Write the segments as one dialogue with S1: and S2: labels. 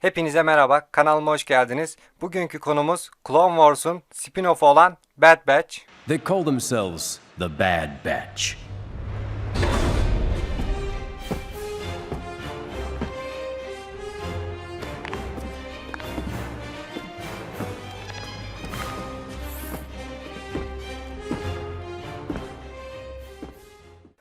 S1: Hepinize merhaba, kanalıma hoş geldiniz. Bugünkü konumuz Clone Wars'un spin-off'u olan Bad Batch.
S2: They call themselves the Bad Batch.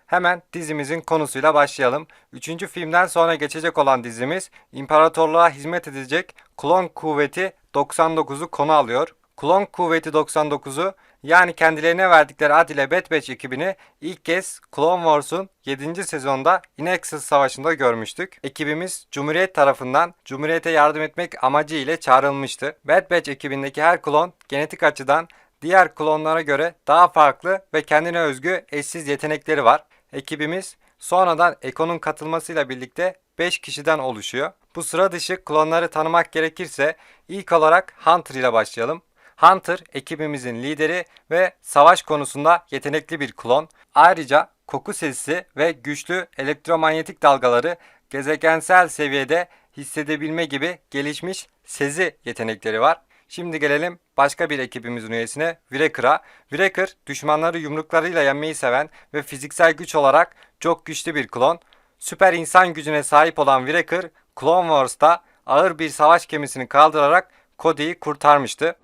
S1: Hemen dizimizin konusuyla başlayalım. Üçüncü filmden sonra geçecek olan dizimiz İmparatorluğa hizmet edecek Klon Kuvveti 99'u konu alıyor. Klon Kuvveti 99'u yani kendilerine verdikleri ad ile Bad Batch ekibini ilk kez Clone Wars'un 7. sezonda Inexus Savaşı'nda görmüştük. Ekibimiz Cumhuriyet tarafından Cumhuriyete yardım etmek amacı ile çağrılmıştı. Bad Batch ekibindeki her klon genetik açıdan diğer klonlara göre daha farklı ve kendine özgü eşsiz yetenekleri var. Ekibimiz sonradan Eko'nun katılmasıyla birlikte 5 kişiden oluşuyor. Bu sıra dışı klonları tanımak gerekirse ilk olarak Hunter ile başlayalım. Hunter ekibimizin lideri ve savaş konusunda yetenekli bir klon. Ayrıca koku sesi ve güçlü elektromanyetik dalgaları gezegensel seviyede hissedebilme gibi gelişmiş sezi yetenekleri var. Şimdi gelelim başka bir ekibimizin üyesine Wrecker'a. Wrecker düşmanları yumruklarıyla yenmeyi seven ve fiziksel güç olarak çok güçlü bir klon. Süper insan gücüne sahip olan Wrecker, Clone Wars'ta ağır bir savaş gemisini kaldırarak Cody'yi kurtarmıştı.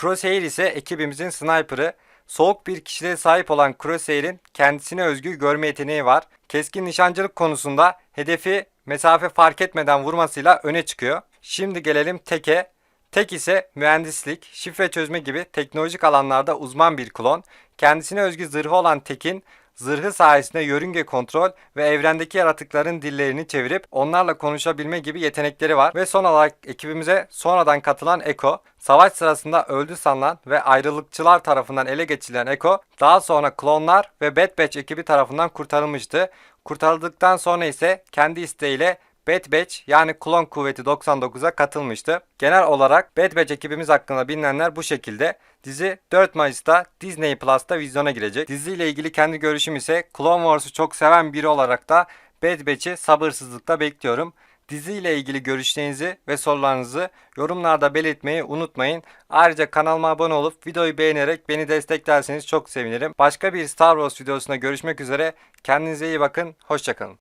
S1: Crosshair ise ekibimizin sniper'ı. Soğuk bir kişiliğe sahip olan Crosshair'in kendisine özgü görme yeteneği var. Keskin nişancılık konusunda hedefi mesafe fark etmeden vurmasıyla öne çıkıyor. Şimdi gelelim Tek'e. Tek ise mühendislik, şifre çözme gibi teknolojik alanlarda uzman bir klon. Kendisine özgü zırhı olan Tek'in zırhı sayesinde yörünge kontrol ve evrendeki yaratıkların dillerini çevirip onlarla konuşabilme gibi yetenekleri var. Ve son olarak ekibimize sonradan katılan Eko, savaş sırasında öldü sanılan ve ayrılıkçılar tarafından ele geçirilen Eko, daha sonra klonlar ve Bad Batch ekibi tarafından kurtarılmıştı. Kurtarıldıktan sonra ise kendi isteğiyle Bad Batch yani Klon Kuvveti 99'a katılmıştı. Genel olarak Bad Batch ekibimiz hakkında bilinenler bu şekilde. Dizi 4 Mayıs'ta Disney Plus'ta vizyona girecek. Diziyle ilgili kendi görüşüm ise Clone Wars'u çok seven biri olarak da Bad Batch'i sabırsızlıkla bekliyorum. Diziyle ilgili görüşlerinizi ve sorularınızı yorumlarda belirtmeyi unutmayın. Ayrıca kanalıma abone olup videoyu beğenerek beni desteklerseniz çok sevinirim. Başka bir Star Wars videosunda görüşmek üzere. Kendinize iyi bakın. Hoşçakalın.